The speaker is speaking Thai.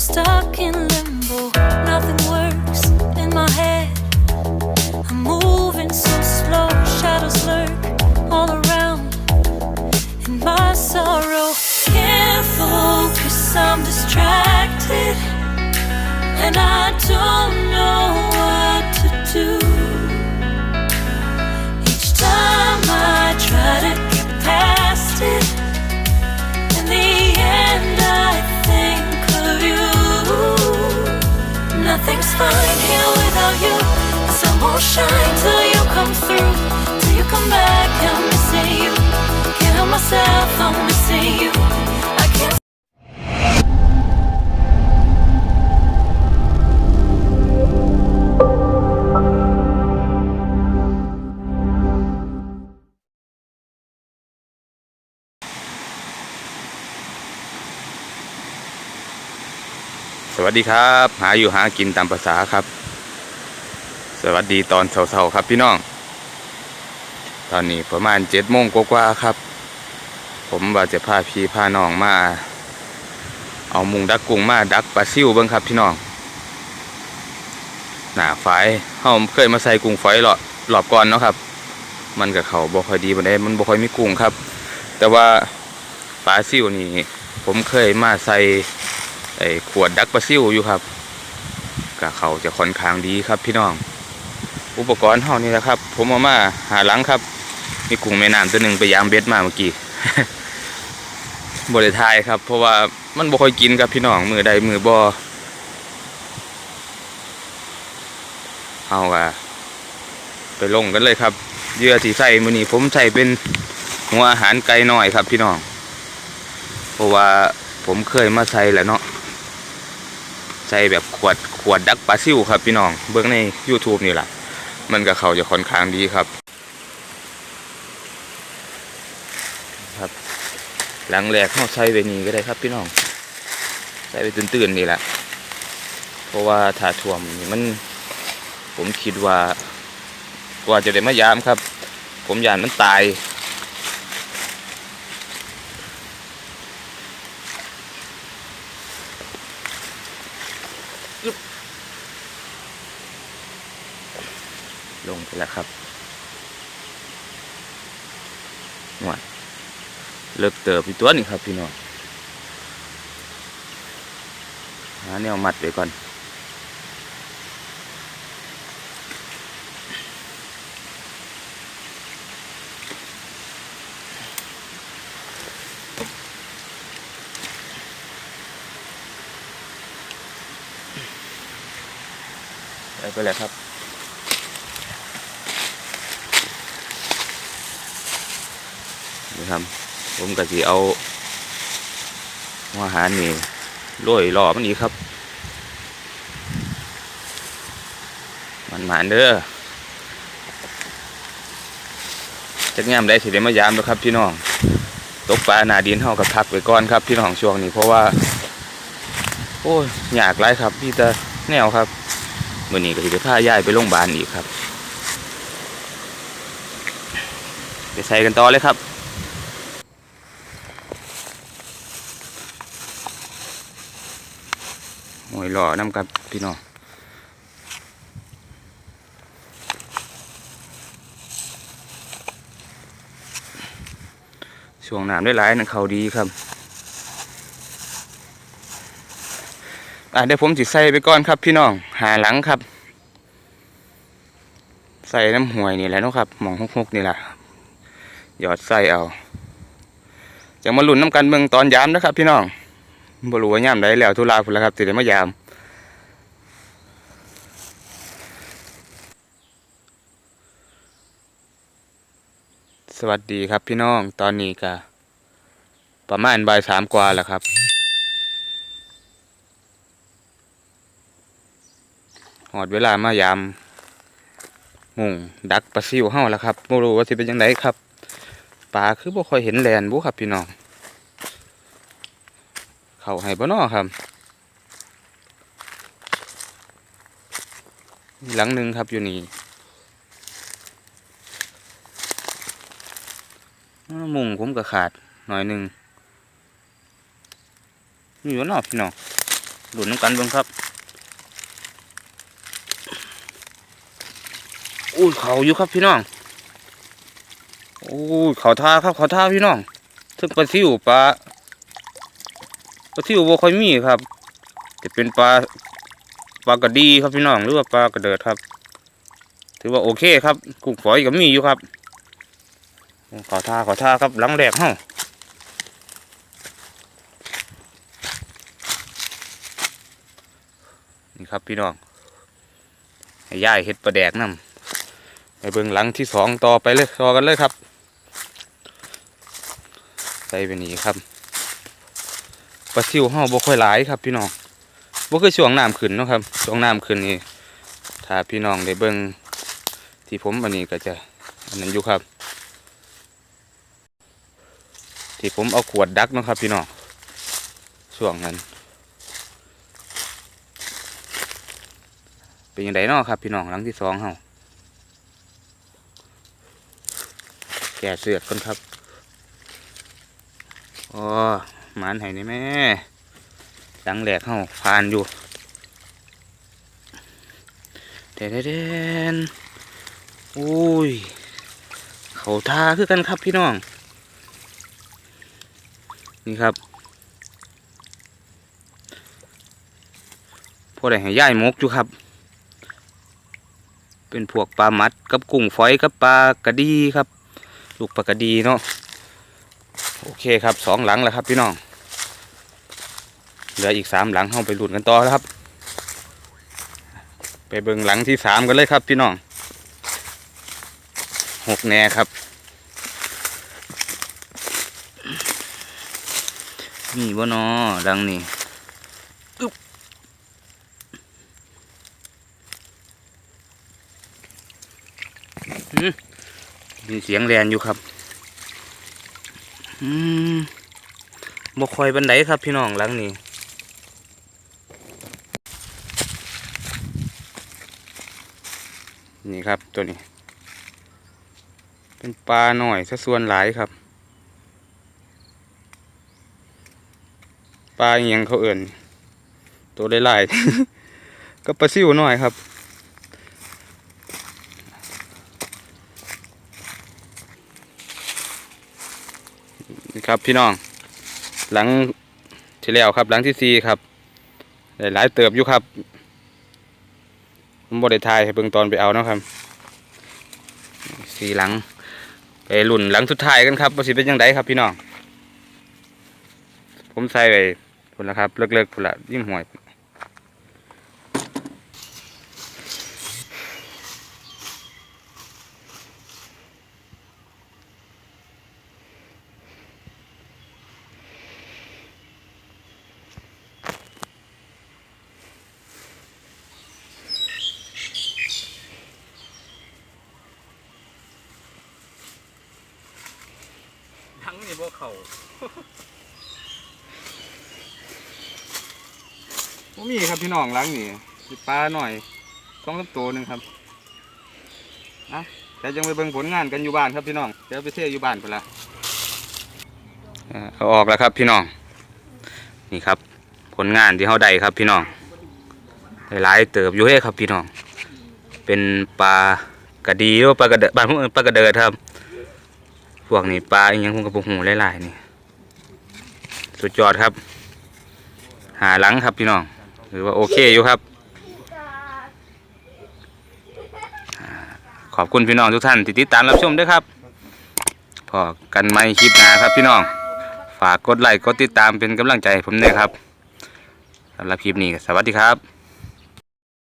stuck in limbo. Nothing works in my head. I'm moving so slow. Shadows lurk all around. In my sorrow, can't focus. I'm distracted. And I don't fine here without you. The sun won't shine till you come through. Till you come back, I'm missing you. Can't help myself, I'm missing you. วัสดีครับ หาอยู่หากินตามภาษาครับ สวัสดีตอนเช้าๆครับพี่น้อง ตอนนี้ประมาณเจ็ดโมงกว่าๆครับ ผมว่าจะพาพี่พาน้องมา เอามุงดักกุ้งมาดักปลาซิวเบิ้งครับพี่น้องหนาฝายเฮาเคยมาใส่กุ้งฝอยหรอหลอบก่อนเนาะครับ มันกับเขาบ่ค่อยดีปานใดมันบ่ค่อยมีกุ้งครับ แต่ว่าปลาซิวนี่ผมเคยมาใส่ ไอ้ขวดดักปลาซิวอยู่ครับกับเขาจะค่อนข้างดีครับพี่น้อง อุปกรณ์เฮานี่แหละครับ ผมเอามาหาหลังครับ มีกุ้งแม่น้ำตัวหนึ่งไปยามเบ็ดมาเมื่อกี้บริทายครับ เพราะว่ามันบ่ค่อยกินครับพี่น้องมือใดมือบ่เฮาอะไปลงกันเลยครับเยื่อที่ใส่มือนี้ผมใส่เป็นหัวอาหารไก่น้อยครับพี่น้อง เพราะว่าผมเคยมาใส่แหล้วเนาะ ใส่แบบขวดขวดดักปลาซิวครับพี่น้องเบิ่งใน YouTube นี่แหละมันกับเขาจะค่อนข้างดีครับครับ หลังแรกเขาใส่ไปนี่ก็ได้ครับพี่น้องใส่ไปตื่นๆนี่แหละเพราะว่าถาท่วมนี่มัน ผมคิดว่ากว่าจะได้มายามครับ ผมยานมันตาย ไปแล้วครับหวดเลิกเติบอีกตัวนึงครับพี่น้องหาแนวมัดไว้ก่อนได้ไปแล้วครับ ครับ ผมก็สิเอาหัวอาหารนี่โรยหล่อมันอีกครับ มันหมานเด้อจักงามได้สิได้มายามแล้วครับพี่น้อง ตกปลาหนาดินเฮากับพักไว้ก่อนครับ พี่น้องช่วงนี้เพราะว่า โอ้ยอยากไรครับ พี่ต่แนวครับมื่อนี้ก็สิได้พาย้ายไปโรงพยาบาลอีกครับไปใส่กันต่อเลยครับ หอยหล่อน้ำกับพี่น้องช่วงน้ำได้หลายนั่นเขาดีครับอะเดี๋ยวผมสิใส่ไปก่อนครับ พี่น้องหาหลังครับ ใส่น้ำหวยนี่แหละนะครับหมองฮกๆนี่แหละหยอดใส่เอาจะมาลุ้นน้ำกันเมืองตอนยามนะครับ พี่น้อง บรู้ว่ายามใดแล้วทุลาพุ่นแล้วครับสิดมายามสวัสดีครับพี่น้องตอนนี้ก็ประมาณบ่ายสามกว่าแล้วครับ หอดเวลามายามมุงดักปลาซิวเฮาแล้วครับบ่รู้ว่าสิเป็นยังไงครับปลาคือบ่ค่อยเห็นแลนบุครับพี่น้อง เขาให้บ่นอครับมีหลังหนึ่งครับอยู่นี่มุงผมก็ขาดหน่อยหนึ่งมีบ่นอพี่น้องหลุนน้ำกันบิ่งครับอุ้เขาอยู่ครับพี่น้องอุ้เขาท่าครับเขาท่าพี่น้องซึ่งปลาซิวปลา ปลาซิวบ่ค่อยมีครับจะเป็นปลาปลากระดีครับพี่น้องหรือว่าปลากระเดิดครับ ถือว่าโอเคครับกุ้งฝอยก็มีอยู่ครับ ขอท่าขอท่าครับหลังแรกเฮ้านี่ครับพี่น้องให้ย่ายเห็ดปลาแดกน้ำไปเบิ่งหลังที่สองต่อไปเลยต่อกันเลยครับใส่ไปนี่ครับ ปลาซิวเฮาบ่ค่อยหลายครับพี่น้องบ่คือช่วงน้ำขึ้นเนาะครับช่วงน้ำขึ้นนี่ถ้าพี่น้องได้เบิ่งที่ผมอันนี้ก็จะอันนั้นอยู่ครับ ที่ผมเอาขวดดักนะครับ พี่น้องช่วงนั้นเป็นยังไงเนาะครับ พี่น้องหลังที่สองเฮาแก่เสือดก่อนครับอ๋อ หมานให้นี่แม่หลังแหลกเฮาผ่านอยู่เด่นเด่นอุ้ย เขาทาคือกันครับพี่น้อง นี่ครับพอได้ให้ย่ายมกอยู่ครับ เป็นพวกปลามัดกับกุ้งฝอยกับปลากระดีครับ ลูกปลากระดีเนาะ โอเคครับสองหลังแล้วครับพี่น้อง เหลืออีกสามหลังเข้าไปหลุดกันต่อแล้วครับ ไปเบิ่งหลังที่สามกันเลยครับพี่น้องหกแน่ครับมีบ่นอดังนี้อุ๊บมีเสียงแรนอยู่ครับ อืมบ่คอยบันไดครับพี่น้องหลังนี้นี่ครับตัวนี้ เป็นปลาหน่อยซะส่วนหลายครับ ปลาอหยังเขาเอิ่นตัวหลายๆก็ปลาซิวหน่อยครับ ครับพี่น้อง หลังที่แล้วครับ หลังที่สี่ครับหลายเติบอยู่ครับผมบริทายให้เบิ่งตอนไปเอานะครับสี่หลังไปรุ่นหลังสุดท้ายกันครับว่าสิเป็นยังไงครับพี่น้องผมใส่ไปพุ่นละครับ เลิกๆพุ่นละยิ่งห่วย งนี่พวกเขาบ่มีครับพี่น้องหล้างนี่สิปลาหน่อยต้องรับตัวหนึ่งครับอะแต่ยังไปเบิ่งผลงานกันอยู่บ้านครับพี่น้องเดี๋ยวไปเที่ยวอยู่บ้านไปละเอาออกแล้วครับพี่น้อง นี่ครับ ผลงานที่เขาได้ครับพี่น้องหลายเติบอยู่เฮ้ครับพี่น้อง เป็นปลากระดีหรือว่าปลากระเดิดบ้านพวกปลากระเดิดครับ วกนี้ปลาอหยังคงกระปุกหูหลายๆนี่ สุดยอดครับ หาหลังครับพี่น้องหรือว่าโอเคอยู่ครับ ขอบคุณพี่น้องทุกท่านที่ติดตามรับชมด้วยครับพอกันไม่คลิปหนาครับพี่น้อง ฝากกดไลค์กดติดตามเป็นกำลังใจให้ผมด้วยครับสำหรับคลิปนี้สวัสดีครับ